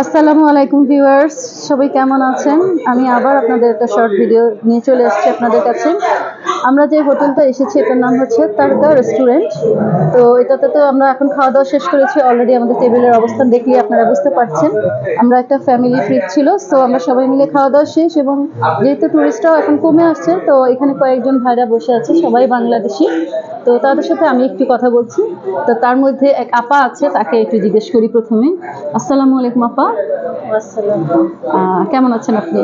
আসসালামু আলাইকুম ভিউয়ার্স, সবাই কেমন আছেন? আমি আবার আপনাদের একটা শর্ট ভিডিও নিয়ে চলে এসেছি আপনাদের কাছে। আমরা যে হোটেলটা এসেছি, এটার নাম হচ্ছে তারকা রেস্টুরেন্ট। তো এটাতে তো আমরা এখন খাওয়া দাওয়া শেষ করেছি অলরেডি আমাদের টেবিলের অবস্থান দেখলে আপনারা বুঝতে পারছেন। আমরা একটা ফ্যামিলি ট্রিপ ছিল তো আমরা সবাই মিলে খাওয়া দাওয়া শেষ এবং যেহেতু টুরিস্টরাও এখন কমে আসছে, তো এখানে কয়েকজন ভাইরা বসে আছে, সবাই বাংলাদেশি। তো তাদের সাথে আমি একটু কথা বলছি। তো তার মধ্যে এক আপা আছে, তাকে একটু জিজ্ঞেস করি প্রথমে। আসসালামু আলাইকুম আপা। কেমন আছেন আপনি?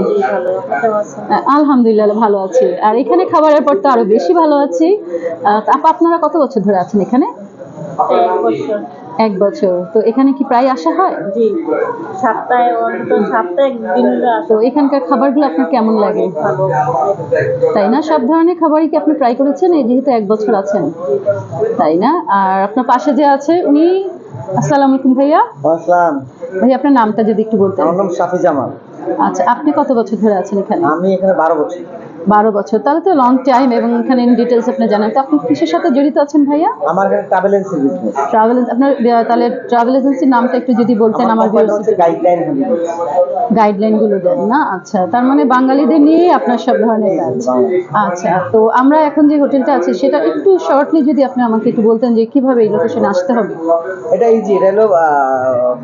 আলহামদুলিল্লাহ ভালো আছি। আর এখানে খাবারের পর তো আরও বেশি ভালো আছি। আপা আপনারা কত বছর ধরে আছেন এখানে? এক বছর। তো এখানে কি প্রায় আসা হয়? জি সপ্তাহে সপ্তাহে একদিন তো এখানকার খাবারগুলো আপনার কেমন লাগে? তাই না? সব ধরনের খাবারই কি আপনি ট্রাই করেছেন? এই যেহেতু এক বছর আছেন। তাই না? আর আপনার পাশে যে আছে উনি আসসালামু আলাইকুম ভাইয়া। আসসালাম। ভাইয়া আপনার নামটা যদি একটু বলতেন। আমার নাম শাফি জামাল। আচ্ছা আপনি কত বছর ধরে আছেন এখানে? আমি এখানে বারো বছর। বারো বছর। তাহলে তো লং টাইম এবং এখানে ডিটেলস আপনি জানেন। তো আপনি কিসের সাথে জড়িত আছেন ভাইয়া? আমার ট্রাভেল এজেন্সি বিজনেস ট্রাভেল আপনার তাহলে ট্রাভেল এজেন্সির নামটা একটু যদি বলতেন আমার গাইডলাইন গাইডলাইনগুলো। দেন না? আচ্ছা তার মানে বাঙালিদের নিয়ে আপনার সব ধরনের কাজ। আচ্ছা তো আমরা এখন যে হোটেলটা আছে সেটা একটু শর্টলি যদি আপনি আমাকে একটু বলতেন যে কীভাবে এই লোকেশনে আসতে হবে। এটা ইজি এটা হলো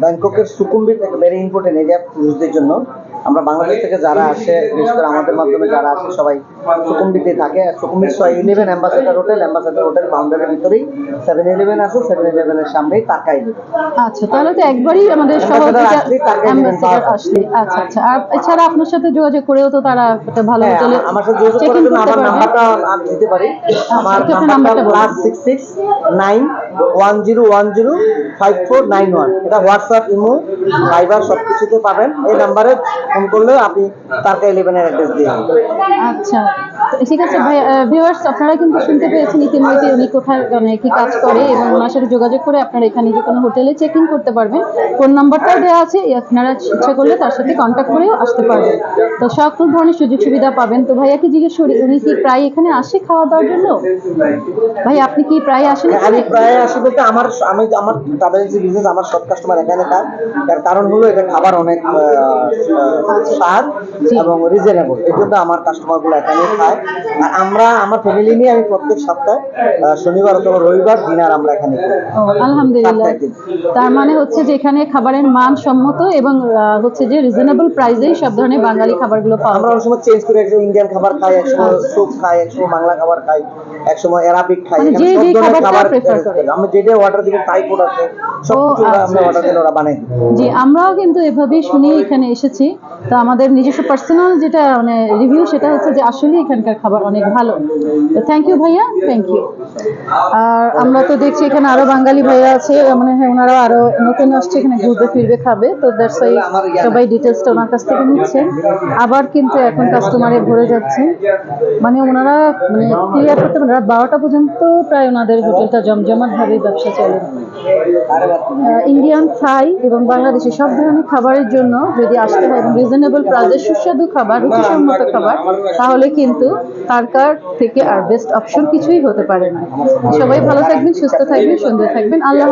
ব্যাংককের সুকুম্বিত একটা ভেরি ইম্পর্টেন্ট এরিয়া টুরিস্টদের জন্য। আমরা বাংলাদেশ থেকে যারা আসে বিশেষ করে আমাদের মাধ্যমে যারা আসে সবাই সুকুম্বিতে থাকে। সুকুম্বিত ছয় eleven ambassador hotel ambassador hotel বাউন্ডারির ভিতরেই সেভেন ইলেভেন আছে সেভেন ইলেভেনের সামনেই ইলেভেন আচ্ছা তাহলে তো একবারই আমাদের আসলে। আচ্ছা আচ্ছা। আর এছাড়া আপনার সাথে যোগাযোগ করেও তো তারা একটা ভালো হ্যাঁ, হোটেলে আমার সাথে যোগাযোগ চেক করার জন্য আমার নাম্বারটা আমি দিতে পারি। আমার নাম্বারটা। Plus six six nine one zero one zero five four nine one এটা হোয়াটসঅ্যাপ ইমো ফাইবার সব কিছুতে পাবেন। এই নাম্বারে ফোন করলে আপনি তারকা ইলেভেনের অ্যাড্রেস দিয়ে আচ্ছা। ঠিক আছে ভিউয়ার্স আপনারা কিন্তু শুনতে পেয়েছেন ইতিমধ্যে উনি কোথায় মানে কি কাজ করে এবং ওনার সাথে যোগাযোগ করে আপনারা এখানে যে কোনো হোটেলে চেক ইন করতে পারবেন। ফোন নাম্বারটাও দেওয়া আছে আপনারা ইচ্ছা করলে তার সাথে কন্ট্যাক্ট করেও আসতে পারবেন। তো সকল ধরনের সুযোগ সুবিধা পাবেন। তো ভাইয়াকে জিজ্ঞেস করি উনি কি প্রায় এখানে আসে খাওয়া দাওয়ার জন্য? ভাই আপনি কি প্রায় আসেন আমি প্রায় আসি বলতে আমার আমি আমার ট্রাভেল এজেন্সি বিজনেস আমার সব কাস্টমার এখানে খায় তার কারণ হলো এটা খাবার অনেক স্বাদ। এবং রিজনেবল এই জন্য আমার কাস্টমারগুলো এখানে খায়। আর আমরা আমার ফ্যামিলি নিয়ে আমি প্রত্যেক সপ্তাহে শনিবার অথবা রবিবার ডিনার আমরা এখানে আলহামদুলিল্লাহ। তার মানে হচ্ছে যে এখানে খাবারের মান সম্মত এবং হচ্ছে যে রিজনেবল প্রাইসেই সব ধরনের বাঙালি খাবারগুলো পাওয়া আমরা অনেক সময় চেঞ্জ করি একসময় ইন্ডিয়ান খাবার খাই একসময় স্যুপ খাই একসময় বাংলা খাবার খাই একসময় অ্যারাবিক খাই। মানে যে যে খাবার prefer করে। আমরা যেটা অর্ডার দিব তাই সব আমরা অর্ডার দিলে ওরা বানাই জি আমরাও কিন্তু এভাবেই শুনি এখানে এসেছি। তো আমাদের নিজস্ব পার্সোনাল যেটা মানে রিভিউ সেটা হচ্ছে যে আসলে এখানকার খাবার অনেক ভালো। তো থ্যাংক ইউ ভাইয়া থ্যাংক ইউ আর আমরা তো দেখছি এখানে আরও বাঙালি ভাইয়া আছে মনে হয় ওনারা আরও নতুন আসছে, এখানে ঘুরবে, ফিরবে, খাবে। তো দ্যাটস ওয়াই সবাই ডিটেলসটা ওনার কাছ থেকে নিচ্ছেন। আবার কিন্তু এখন কাস্টমারে ভরে যাচ্ছে। মানে ওনারা মানে ক্লিয়ার করতে পারেন রাত বারোটা পর্যন্ত প্রায় ওনাদের হোটেলটা জমজমাট ভাবে ব্যবসা চলে। ইন্ডিয়ান থাই এবং বাংলাদেশি সব ধরনের খাবারের জন্য যদি আসতে হয়, এবং রিজনেবল প্রাইসে সুস্বাদু খাবার, রুচিসম্মত খাবার, তাহলে কিন্তু তারকার থেকে আর বেস্ট অপশন কিছুই হতে পারে না সবাই ভালো থাকবেন, সুস্থ থাকবেন, সুন্দর থাকবেন আল্লাহ।